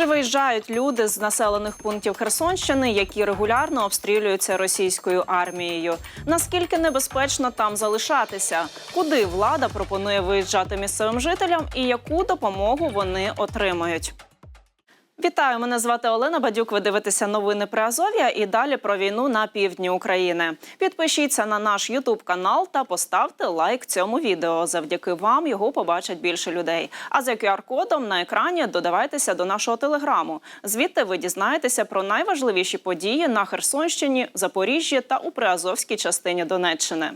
Чи виїжджають люди з населених пунктів Херсонщини, які регулярно обстрілюються російською армією? Наскільки небезпечно там залишатися? Куди влада пропонує виїжджати місцевим жителям і яку допомогу вони отримають? Вітаю, мене звати Олена Бадюк. Ви дивитеся новини про Азов'я і далі про війну на півдні України. Підпишіться на наш Ютуб канал та поставте лайк цьому відео. Завдяки вам його побачать більше людей. А за QR-кодом на екрані додавайтеся до нашого телеграму. Звідти ви дізнаєтеся про найважливіші події на Херсонщині, Запоріжжі та у Приазовській частині Донеччини.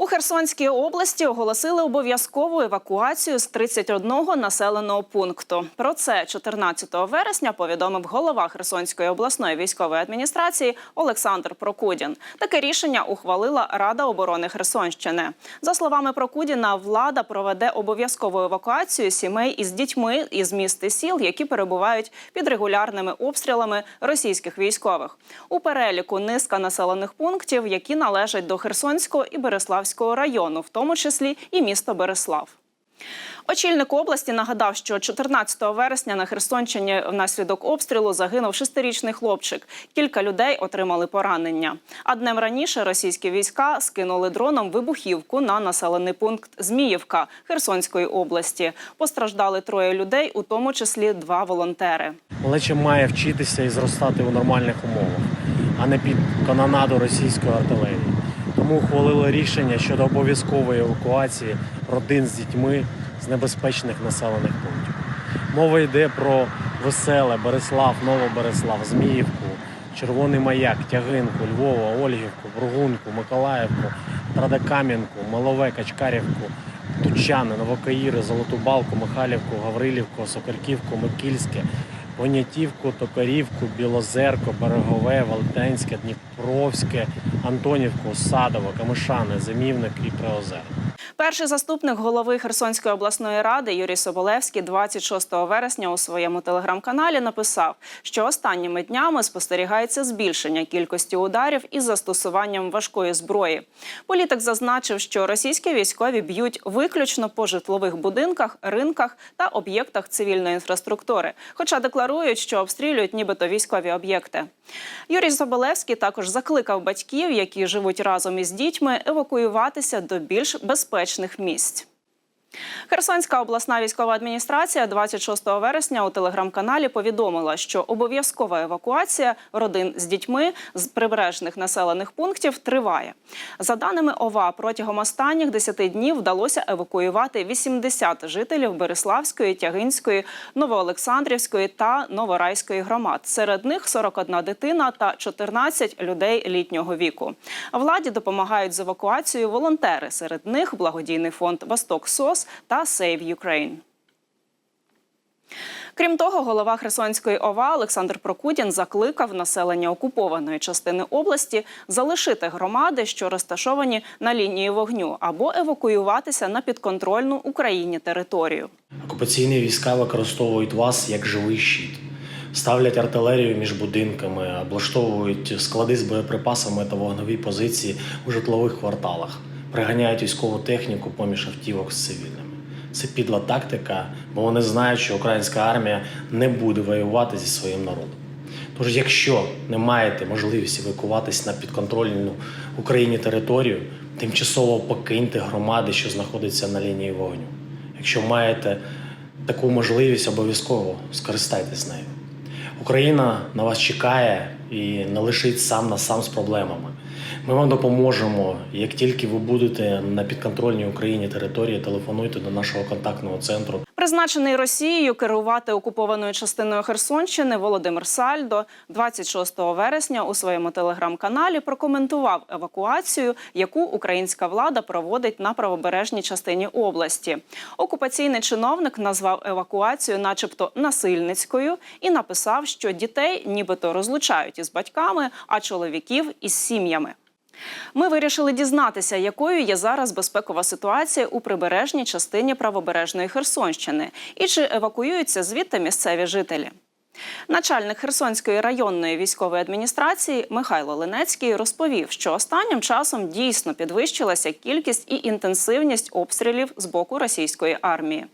У Херсонській області оголосили обов'язкову евакуацію з 31 населеного пункту. Про це 14 вересня повідомив голова Херсонської обласної військової адміністрації Олександр Прокудін. Таке рішення ухвалила Рада оборони Херсонщини. За словами Прокудіна, влада проведе обов'язкову евакуацію сімей із дітьми із міст і сіл, які перебувають під регулярними обстрілами російських військових. У переліку низка населених пунктів, які належать до Херсонського і Береславського району, в тому числі і місто Береслав. Очільник області нагадав, що 14 вересня на Херсонщині внаслідок обстрілу загинув шестирічний хлопчик. Кілька людей отримали поранення. А днем раніше російські війська скинули дроном вибухівку на населений пункт Зміївка Херсонської області. Постраждали троє людей, у тому числі два волонтери. Малеча має вчитися і зростати у нормальних умовах, а не під канонаду російської артилерії. Тому ухвалили рішення щодо обов'язкової евакуації родин з дітьми з небезпечних населених пунктів. Мова йде про Веселе, Береслав, Новобереслав, Зміївку, Червоний Маяк, Тягинку, Львова, Ольгівку, Бругунку, Миколаївку, Традокам'янку, Малове, Качкарівку, Тучани, Новокаїри, Золоту Балку, Михайлівку, Гаврилівку, Сокарківку, Микільське, Понятівку, Токарівку, Білозерко, Берегове, Велетенське, Дніпровське, Антонівку, Садово, Камишани, Зимівник і Приозер. Перший заступник голови Херсонської обласної ради Юрій Соболевський 26 вересня у своєму телеграм-каналі написав, що останніми днями спостерігається збільшення кількості ударів із застосуванням важкої зброї. Політик зазначив, що російські військові б'ють виключно по житлових будинках, ринках та об'єктах цивільної інфраструктури, хоча декларують, що обстрілюють нібито військові об'єкти. Юрій Соболевський також закликав батьків, які живуть разом із дітьми, евакуюватися до більш безпечних місць. Херсонська обласна військова адміністрація 26 вересня у телеграм-каналі повідомила, що обов'язкова евакуація родин з дітьми з прибережних населених пунктів триває. За даними ОВА, протягом останніх 10 днів вдалося евакуювати 80 жителів Береславської, Тягинської, Новоолександрівської та Новорайської громад. Серед них 41 дитина та 14 людей літнього віку. Владі допомагають з евакуацією волонтери. Серед них благодійний фонд Восток СОС та Save Ukraine. Крім того, голова Херсонської ОВА Олександр Прокудін закликав населення окупованої частини області залишити громади, що розташовані на лінії вогню, або евакуюватися на підконтрольну Україні територію. Окупаційні війська використовують вас як живий щит, ставлять артилерію між будинками, облаштовують склади з боєприпасами та вогнові позиції у житлових кварталах, приганяють військову техніку поміж автівок з цивільними. Це підла тактика, бо вони знають, що українська армія не буде воювати зі своїм народом. Тож, якщо не маєте можливість евакуватись на підконтрольну Україні територію, тимчасово покиньте громади, що знаходяться на лінії вогню. Якщо маєте таку можливість, обов'язково скористайтесь нею. Україна на вас чекає і не лишить сам на сам з проблемами. Ми вам допоможемо. Як тільки ви будете на підконтрольній Україні території, телефонуйте до нашого контактного центру. Призначений Росією керувати окупованою частиною Херсонщини Володимир Сальдо 26 вересня у своєму телеграм-каналі прокоментував евакуацію, яку українська влада проводить на правобережній частині області. Окупаційний чиновник назвав евакуацію, начебто, насильницькою, і написав, що дітей нібито розлучають із батьками, а чоловіків із сім'ями. Ми вирішили дізнатися, якою є зараз безпекова ситуація у прибережній частині правобережної Херсонщини і чи евакуюються звідти місцеві жителі. Начальник Херсонської районної військової адміністрації Михайло Ленецький розповів, що останнім часом дійсно підвищилася кількість і інтенсивність обстрілів з боку російської армії.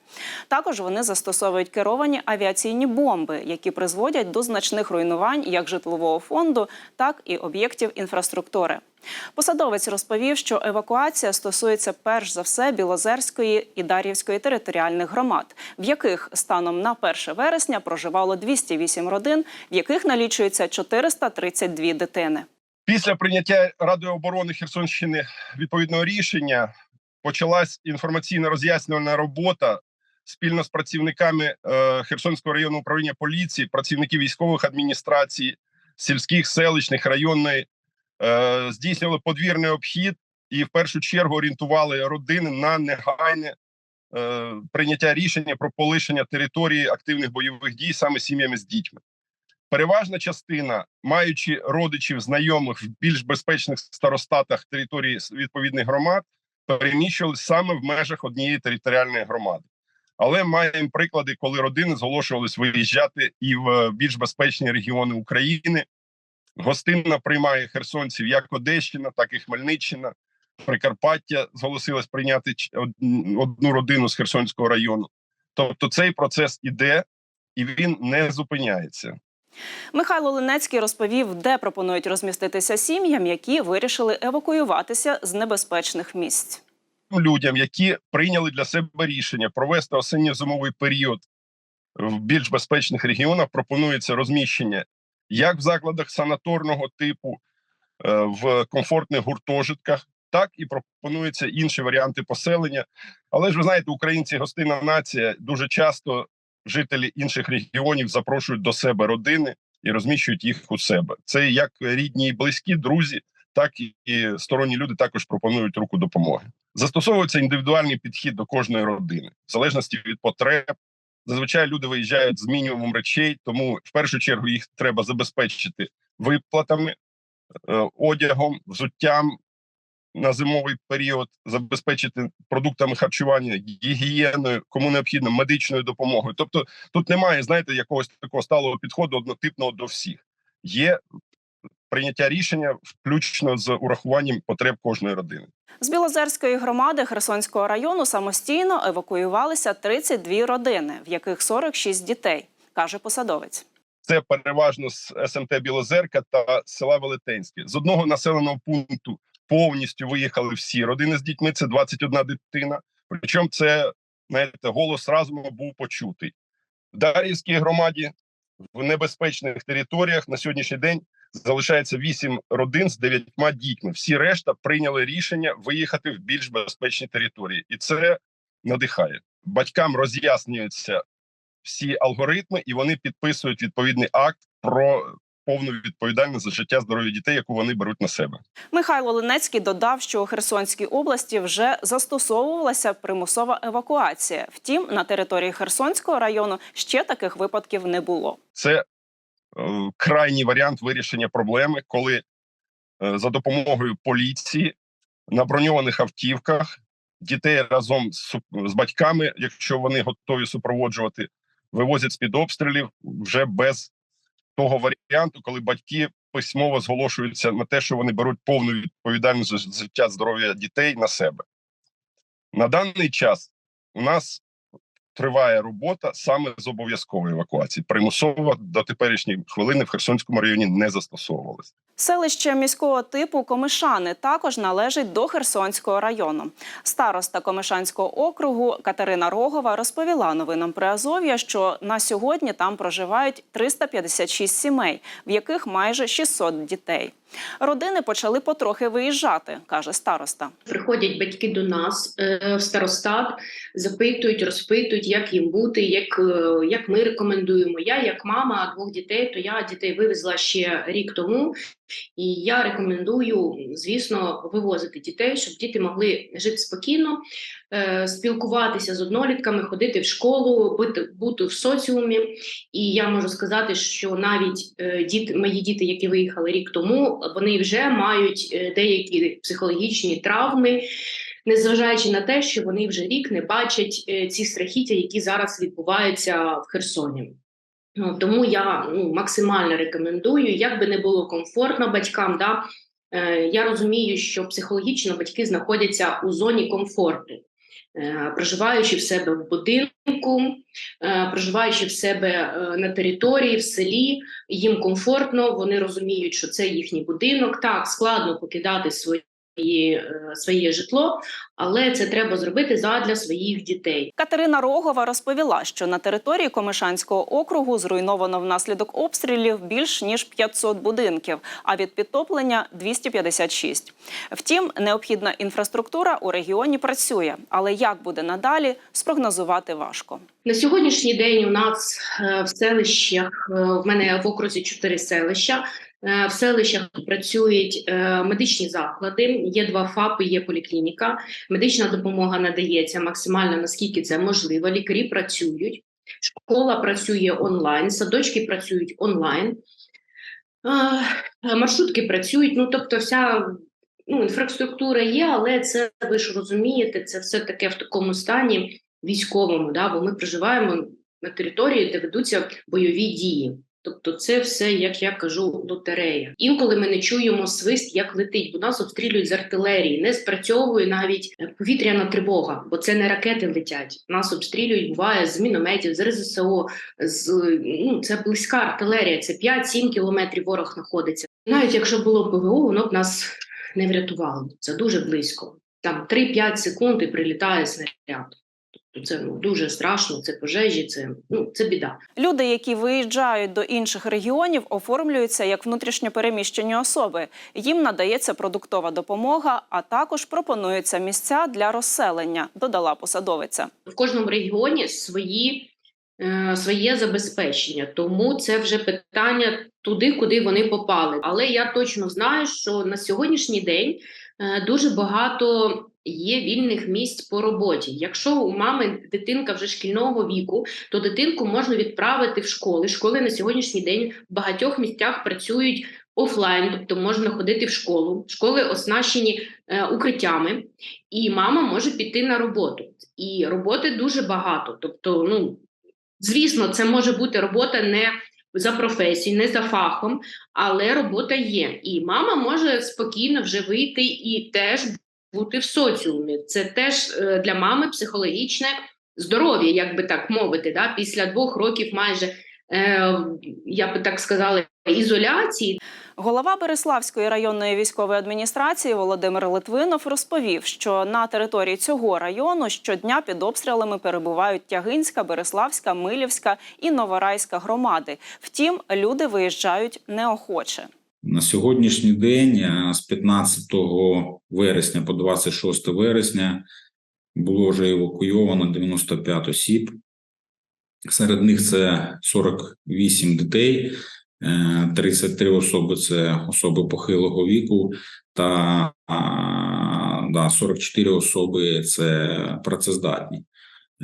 Також вони застосовують керовані авіаційні бомби, які призводять до значних руйнувань як житлового фонду, так і об'єктів інфраструктури. Посадовець розповів, що евакуація стосується перш за все Білозерської і Дар'ївської територіальних громад, в яких станом на 1 вересня проживало 208 родин, в яких налічується 432 дитини. Після прийняття Радою оборони Херсонщини відповідного рішення почалась інформаційно роз'яснювальна робота спільно з працівниками е, Херсонського районного управління поліції, працівників військових адміністрацій, сільських, селищних, районної е, здійснювали подвірний обхід і в першу чергу орієнтували родини на негайне е, прийняття рішення про полишення території активних бойових дій саме сім'ями з дітьми. Переважна частина, маючи родичів, знайомих в більш безпечних старостатах території відповідних громад, переміщувалися саме в межах однієї територіальної громади. Але маємо приклади, коли родини зголошувались виїжджати і в е, більш безпечні регіони України. Гостинна приймає херсонців як Одещина, так і Хмельниччина. Прикарпаття зголосилось прийняти одну родину з Херсонського району. Тобто цей процес іде і він не зупиняється. Михайло Ленецький розповів, де пропонують розміститися сім'ям, які вирішили евакуюватися з небезпечних місць. людям, які прийняли для себе рішення провести осінньо-зимовий період в більш безпечних регіонах, пропонується розміщення як в закладах санаторного типу, е, в комфортних гуртожитках, так і пропонуються інші варіанти поселення. Але ж ви знаєте, українці гостинна нація дуже часто жителі інших регіонів запрошують до себе родини і розміщують їх у себе. Це як рідні і близькі, друзі, так і сторонні люди також пропонують руку допомоги. Застосовується індивідуальний підхід до кожної родини, в залежності від потреб. Зазвичай люди виїжджають з мінімумом речей, тому в першу чергу їх треба забезпечити виплатами, е, одягом, взуттям на зимовий період, забезпечити продуктами харчування, гігієною, кому необхідно, медичною допомогою. Тобто тут немає, знаєте, якогось такого сталого підходу однотипного до всіх. Є прийняття рішення включно з урахуванням потреб кожної родини. З Білозерської громади Херсонського району самостійно евакуювалися 32 родини, в яких 46 дітей, каже посадовець. Це переважно з СМТ Білозерка та села Велетенське. З одного населеного пункту повністю виїхали всі родини з дітьми. Це 21 дитина. Причому це знаєте, голос разуму був почутий в Дар'ївській громаді. В небезпечних територіях на сьогоднішній день залишається 8 родин з 9 дітьми. Всі решта прийняли рішення виїхати в більш безпечні території, і це надихає. Батькам роз'яснюються всі алгоритми, і вони підписують відповідний акт про повну відповідальність за життя здоров'я дітей, яку вони беруть на себе. Михайло Ленецький додав, що у Херсонській області вже застосовувалася примусова евакуація. Втім, на території Херсонського району ще таких випадків не було. Це крайній варіант вирішення проблеми, коли е, за допомогою поліції на броньованих автівках дітей разом з, з батьками, якщо вони готові супроводжувати, вивозять з під обстрілів вже без того варіанту, коли батьки письмово зголошуються на те, що вони беруть повну відповідальність за життя здоров'я дітей на себе. На даний час у нас триває робота саме з обов'язкової евакуації. Примусово до теперішньої хвилини в Херсонському районі не застосовувалися. Селище міського типу Комишани також належить до Херсонського району. Староста Комишанського округу Катерина Рогова розповіла новинам при Азов'я, що на сьогодні там проживають 356 сімей, в яких майже 600 дітей. Родини почали потрохи виїжджати, каже староста. Приходять батьки до нас е, в старостат, запитують, розпитують, як їм бути, як, е, як ми рекомендуємо. Я, як мама двох дітей, то я дітей вивезла ще рік тому, і я рекомендую, звісно, вивозити дітей, щоб діти могли жити спокійно, е, спілкуватися з однолітками, ходити в школу, бути, бути в соціумі. І я можу сказати, що навіть е, діти, мої діти, які виїхали рік тому, вони вже мають деякі психологічні травми. Незважаючи на те, що вони вже рік не бачать е, ці страхіття, які зараз відбуваються в Херсоні. Ну, Тому я ну, максимально рекомендую, як би не було комфортно батькам. Да? Е, я розумію, що психологічно батьки знаходяться у зоні комфорту, е, проживаючи в себе в будинку, проживаючи в себе на території, в селі, їм комфортно, вони розуміють, що це їхній будинок. Так, складно покидати свої. е, Своє житло, але це треба зробити задля своїх дітей. Катерина Рогова розповіла, що на території Комишанського округу зруйновано внаслідок обстрілів більш ніж 500 будинків, а від підтоплення 256. Втім, необхідна інфраструктура у регіоні працює, але як буде надалі, спрогнозувати важко. На сьогоднішній день у нас е, в селищах е, в мене в окрузі чотири селища. Е, В селищах працюють медичні заклади, є два ФАПи, є поліклініка. Медична допомога надається максимально наскільки це можливо. Лікарі працюють, школа працює онлайн, садочки працюють онлайн, маршрутки працюють. Ну тобто, вся ну, інфраструктура є, але це ви ж розумієте, це все таке в такому стані військовому, да, бо ми проживаємо на території, де ведуться бойові дії. Тобто, це все, як я кажу, лотерея. Інколи ми не чуємо свист, як летить, бо нас обстрілюють з артилерії, не спрацьовує навіть е, повітряна тривога, бо це не ракети летять. Нас обстрілюють, буває з мінометів, з РЗСО, з ну це близька артилерія. Це 5-7 кілометрів ворог знаходиться. Навіть якщо було ПВО, воно б нас не врятувало. Це дуже близько. Там 3-5 секунд і прилітає снаряд. Тобто це ну, дуже страшно, це пожежі, це, ну, це біда. Люди, які виїжджають до інших регіонів, оформлюються як внутрішньо переміщені особи. Їм надається продуктова допомога, а також пропонуються місця для розселення. Додала посадовиця. В кожному регіоні свої, е, своє забезпечення, тому це вже питання туди, куди вони попали. Але я точно знаю, що на сьогоднішній день е, дуже багато є вільних місць по роботі. Якщо у мами дитинка вже шкільного віку, то дитинку можна відправити в школи. Школи на сьогоднішній день в багатьох місцях працюють офлайн, тобто можна ходити в школу. Школи оснащені е, укриттями, і мама може піти на роботу. І роботи дуже багато. Тобто, ну звісно, це може бути робота не за професією, не за фахом, але робота є. І мама може спокійно вже вийти і теж бути в соціумі. Це теж е, для мами психологічне здоров'я, як би так мовити, да? після двох років майже. е, Я би так сказала, ізоляції Голова Береславської районної військової адміністрації Володимир Литвинов розповів, що на території цього району щодня під обстрілами перебувають Тягинська, Береславська, Милівська і Новорайська громади. Втім, люди виїжджають неохоче. На сьогоднішній день е, з 15 вересня по 26 вересня було вже евакуйовано 95 осіб. Серед них це 48 дітей, е, 33 особи це особи похилого віку, та да, 44 особи це працездатні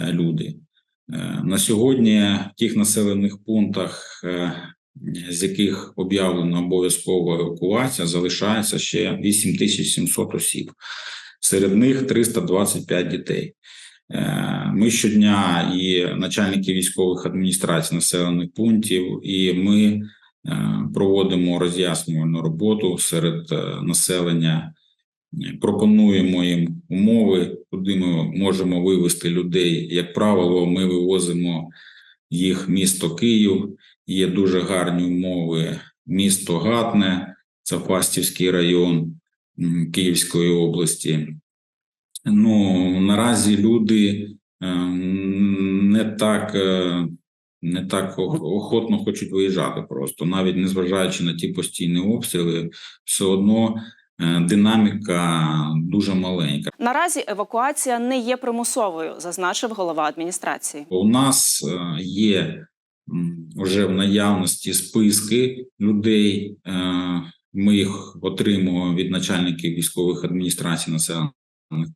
е, люди. Е, На сьогодні в тих населених пунктах, е, з яких об'явлена обов'язкова евакуація, залишається ще 8700 осіб. Серед них 325 дітей. Е, Ми щодня і начальники військових адміністрацій населених пунктів, і ми е, проводимо роз'яснювальну роботу серед е, населення. Пропонуємо їм умови, куди ми можемо вивезти людей. Як правило, ми вивозимо їх місто Київ. Є дуже гарні умови. Місто Гатне, це Фастівський район Київської області. Ну наразі люди е, не так, е, не так охотно хочуть виїжджати. Просто навіть незважаючи на ті постійні обстріли, все одно е, динаміка дуже маленька. Наразі евакуація не є примусовою, зазначив голова адміністрації. У нас є вже в наявності списки людей. е, Ми їх отримуємо від начальників військових адміністрацій населених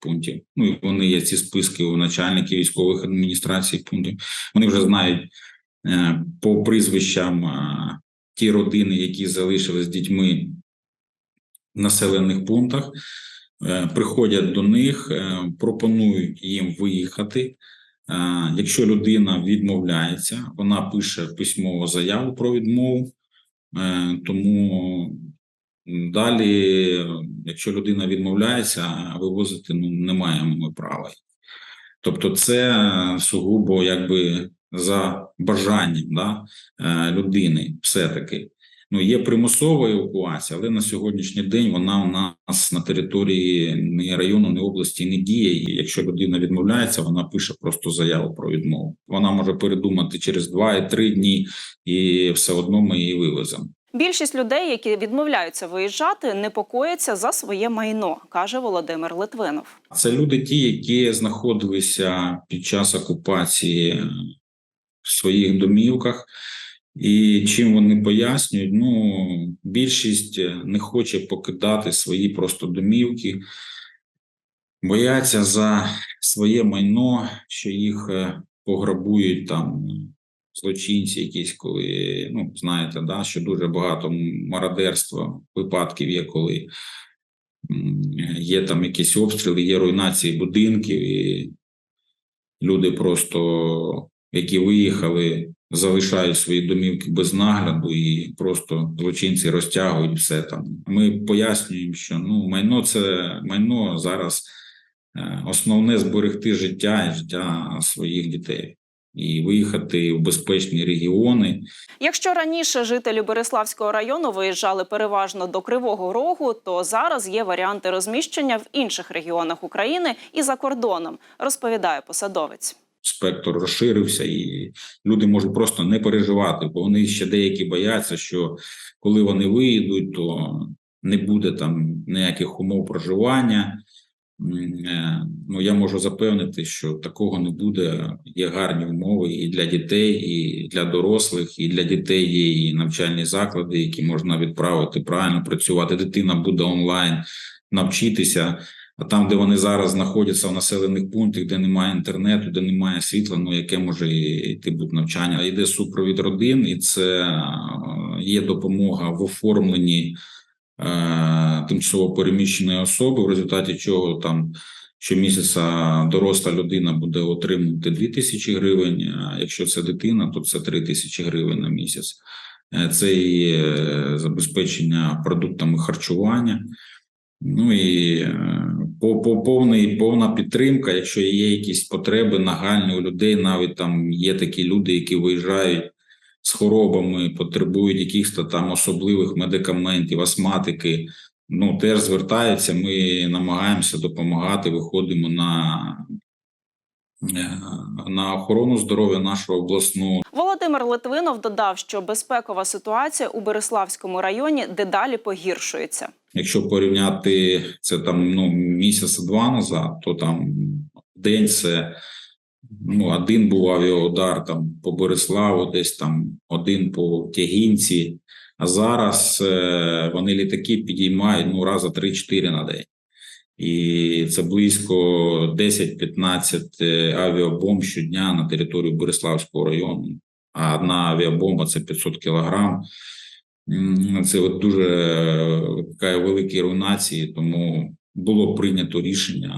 пунктів. Ну і вони є ці списки у начальників військових адміністрацій пунктів. Вони вже знають е, по прізвищам е, ті родини, які залишились дітьми в населених пунктах. Приходять до них, пропонують їм виїхати. Якщо людина відмовляється, вона пише письмову заяву про відмову. Е, Тому далі, якщо людина відмовляється, вивозити ну, не маємо ми права. Тобто, це сугубо якби за бажанням да, е, людини, все-таки. Ну, є примусова евакуація, але на сьогоднішній день вона у нас на території ні району, ні області не діє. І якщо людина відмовляється, вона пише просто заяву про відмову. Вона може передумати через два і три дні, і все одно ми її вивеземо. Більшість людей, які відмовляються виїжджати, непокояться за своє майно, каже Володимир Литвинов. Це люди, ті, які знаходилися під час окупації в своїх домівках. І чим вони пояснюють? Ну, більшість не хоче покидати свої просто домівки, бояться за своє майно, що їх е, пограбують там злочинці, якісь коли ну знаєте, да, що дуже багато мародерства випадків є, коли є там якісь обстріли, є руйнації будинків, і люди просто, які виїхали, залишають свої домівки без нагляду, і просто злочинці розтягують все там. Ми пояснюємо, що ну майно це майно зараз е, основне зберегти життя і життя своїх дітей. І виїхати в безпечні регіони, Якщо раніше жителі Береславського району виїжджали переважно до Кривого Рогу, то зараз є варіанти розміщення в інших регіонах України і за кордоном, розповідає посадовець. Спектр розширився, і люди можуть просто не переживати, бо вони ще деякі бояться, що коли вони виїдуть, то не буде там ніяких умов проживання. Е, Ну я можу запевнити, що такого не буде. Є гарні умови і для дітей, і для дорослих, і для дітей є і навчальні заклади, які можна відправити правильно працювати. Дитина буде онлайн навчитися. А там, де вони зараз знаходяться в населених пунктах, де немає інтернету, де немає світла, ну яке може йти бути навчання? Йде супровід родин, і це е, є допомога в оформленні е, тимчасово переміщеної особи, в результаті чого там щомісяця доросла людина буде отримувати 2 тисячі гривень. А якщо це дитина, то це 3 тисячі гривень на місяць. Е, Це і е, забезпечення продуктами харчування. Ну і повний повна підтримка. Якщо є якісь потреби нагальні у людей, навіть там є такі люди, які виїжджають з хворобами, потребують якихось там особливих медикаментів, астматики. Ну теж звертаються. Ми намагаємося допомагати. Виходимо на, на охорону здоров'я нашого обласного. Володимир Литвинов додав, що безпекова ситуація у Береславському районі дедалі погіршується. Якщо порівняти це там ну місяця два назад, то там день це ну один був авіаудар там по Бориславу, десь там один по Тягінці. А зараз е, вони літаки підіймають ну раза 3-4 на день. І це близько 10-15 е, авіабомб щодня на територію Бориславського району. А одна авіабомба це 500 кілограм. Це от дуже така великі руйнації, тому було прийнято рішення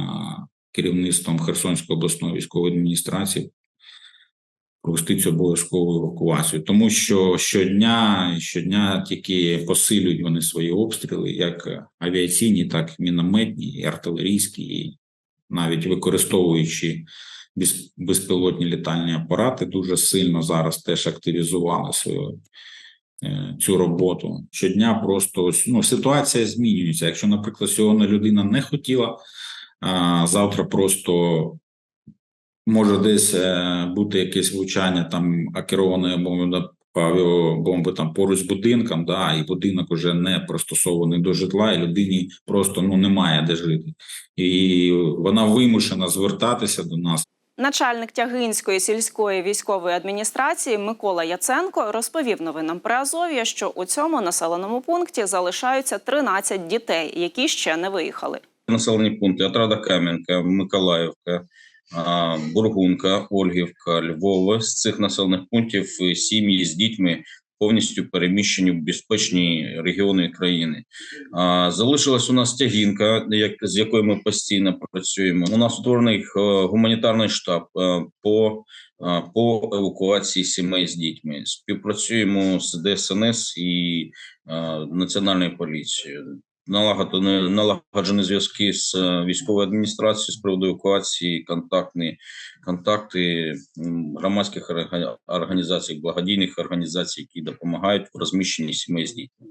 керівництвом Херсонської обласної військової адміністрації провести цю обов'язкову евакуацію, тому що щодня щодня тільки посилюють вони свої обстріли, як авіаційні, так і мінометні, і артилерійські, і навіть використовуючи безпілотні літальні апарати, дуже сильно зараз теж активізували свою е, цю роботу. Щодня просто ну, ситуація змінюється. Якщо, наприклад, сьогодні людина не хотіла, а завтра просто може десь е, бути якесь влучання там акерованої бомби авіабомби там поруч з будинком, да, і будинок уже не пристосований до житла, і людині просто ну немає де жити, і вона вимушена звертатися до нас. Начальник Тягинської сільської військової адміністрації Микола Яценко розповів новинам при Азов'я, що у цьому населеному пункті залишаються 13 дітей, які ще не виїхали. населені пункти Отрада Кам'янка, Миколаївка, Бургунка, Ольгівка, Львова. З цих населених пунктів е, сім'ї з дітьми повністю переміщені в безпечні регіони країни. Залишилась у нас тягінка, з якою ми постійно працюємо. У нас утворений е, гуманітарний штаб е, по, по евакуації сімей з дітьми. Співпрацюємо з ДСНС і Національною поліцією. Налагоджені, налагоджені зв'язки з е, військовою адміністрацією з приводу евакуації, контактні контакти громадських організацій, благодійних організацій, які допомагають в розміщенні сімей з дітьми.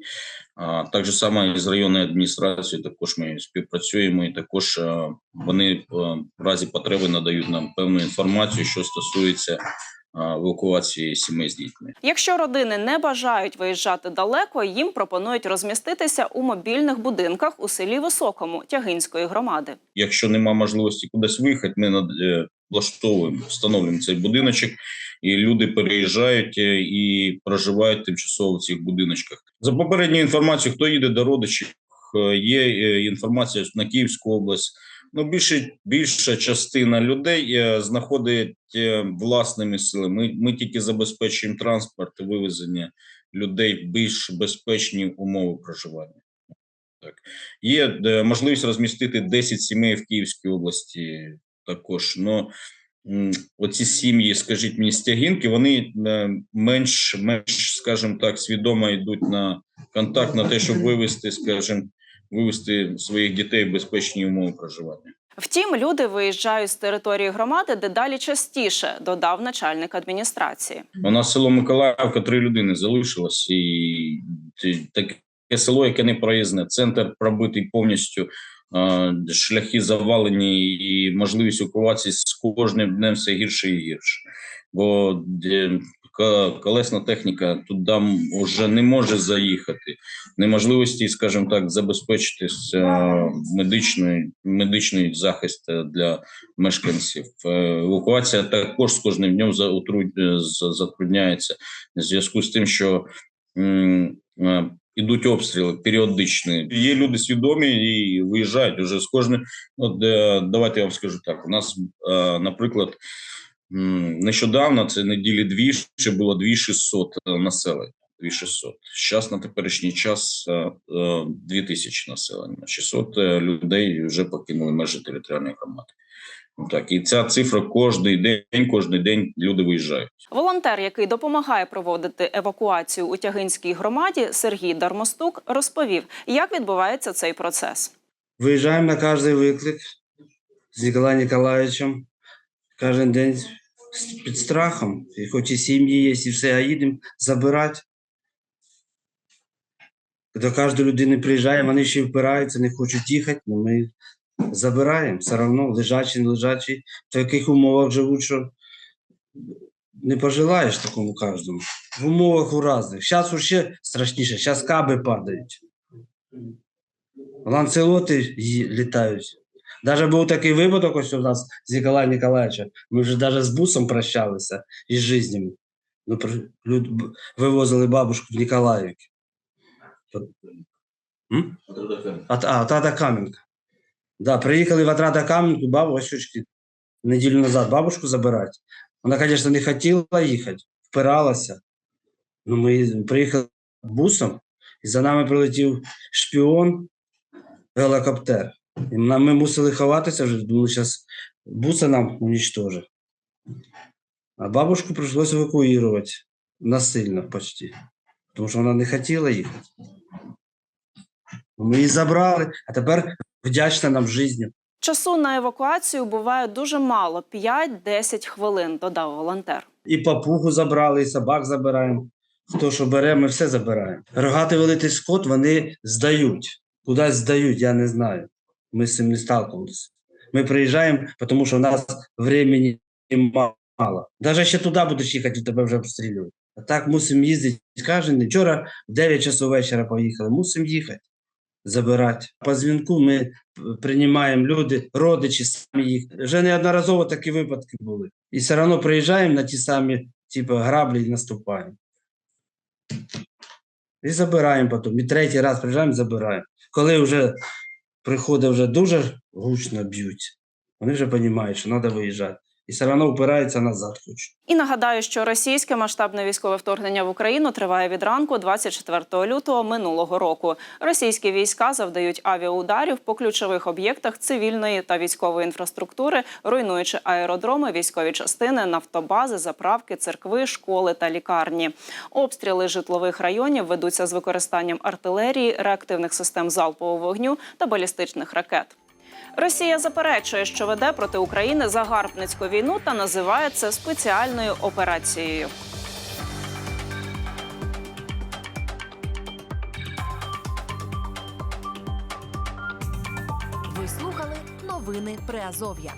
А так само і з районною адміністрацією також ми співпрацюємо, і також е, вони е, в разі потреби надають нам певну інформацію, що стосується евакуації сімей з дітьми. Якщо родини не бажають виїжджати далеко, їм пропонують розміститися у мобільних будинках у селі Високому Тягинської громади. Якщо нема можливості кудись виїхати, ми над- е, влаштовуємо, встановлюємо цей будиночок, і люди переїжджають е, і проживають тимчасово в цих будиночках. За попередньою інформацією, хто їде до родичів, е, є інформація на Київську область. Ну, більше, більша частина людей е, знаходить е, власними силами. Ми, ми тільки забезпечуємо транспорт і вивезення людей в більш безпечні умови проживання. Так. Є е, можливість розмістити 10 сімей в Київській області також. Но оці сім'ї, скажіть мені, стягінки, вони менш, менш, скажімо так, свідомо йдуть на контакт на те, щоб вивести, скажімо, вивести своїх дітей в безпечні умови проживання. Втім, люди виїжджають з території громади дедалі частіше, додав начальник адміністрації. У нас село Миколаївка три людини залишилось, і таке село, яке не проїзне, центр пробитий повністю, шляхи завалені, і можливість евакуації з кожним днем все гірше і гірше. Бо колесна техніка туди вже не може заїхати. Неможливості, скажімо так, забезпечити е, медичний, медичний захист е, для мешканців. Е, Евакуація також з кожним днем затрудняється в зв'язку з тим, що ідуть обстріли періодичні. Є люди свідомі і виїжджають уже з кожним. От давайте я вам скажу так: у нас, наприклад, нещодавно це неділі дві ще було 2600 населення. 2600. Зараз на теперішній час е, е, 2000 населення. 600 е, людей вже покинули межі територіальної громади. Так, і ця цифра кожний день, кожний день люди виїжджають. Волонтер, який допомагає проводити евакуацію у Тягинській громаді, Сергій Дармостук, розповів, як відбувається цей процес. Виїжджаємо на кожний виклик з Ніколаєм Ніколаєвичем. Кожен день під страхом. І хоч і сім'ї є, і все, а їдемо забирати. До кожної людини приїжджає, вони ще впираються, не хочуть їхати, але ми забираємо. Все одно, лежачі, не лежачі, в таких умовах живуть, що не пожелаєш такому кожному. В умовах у різних. Зараз ще страшніше, зараз каби падають. Ланцелоти літають. Даже був такий випадок ось у нас з Ніколаєм Ніколаєвичем. Ми вже навіть з бусом прощалися із життями. Ну, люд, вивозили бабушку в Ніколаївки. От. М? А, Отрада Кам'янка. Да, приїхали в Отрада Кам'янку, бабушечки неділю назад бабушку забирати. Вона, звісно, не хотіла їхати, впиралася. Ну, ми приїхали бусом, і за нами прилетів шпіон, гелікоптер. І нам- ми мусили ховатися вже, думали, зараз буса нам уничтожить. А бабушку прийшлось евакуювати насильно почти, тому що вона не хотіла їхати. Ми її забрали, а тепер вдячна нам життю. Часу на евакуацію буває дуже мало 5-10 хвилин, додав волонтер. І папугу забрали, і собак забираємо. Хто що бере, ми все забираємо. Рогатий великий скот вони здають. Кудись здають, я не знаю. Ми з цим не сталкувалися. Ми приїжджаємо, тому що в нас времени мало. Навіть ще туди будеш їхати, тебе вже обстрілюють. А так мусимо їздити кожен день. Вчора в 9 часов вечора поїхали, мусимо їхати, забирати. По дзвінку ми приймаємо люди, родичі самі їх. Вже неодноразово такі випадки були. І все одно приїжджаємо на ті самі, типу, граблі і наступаємо. І забираємо потім. І третій раз приїжджаємо, забираємо. Коли вже приходить вже дуже гучно б'ють, вони вже розуміють, що треба виїжджати. І все одно впирається назад. Хоче. І нагадаю, що російське масштабне військове вторгнення в Україну триває від ранку 24 лютого минулого року. Російські війська завдають авіаударів по ключових об'єктах цивільної та військової інфраструктури, руйнуючи аеродроми, військові частини, нафтобази, заправки, церкви, школи та лікарні. Обстріли житлових районів ведуться з використанням артилерії, реактивних систем залпового вогню та балістичних ракет. Росія заперечує, що веде проти України загарбницьку війну та називає це спеціальною операцією. Ви слухали новини Приазов'я.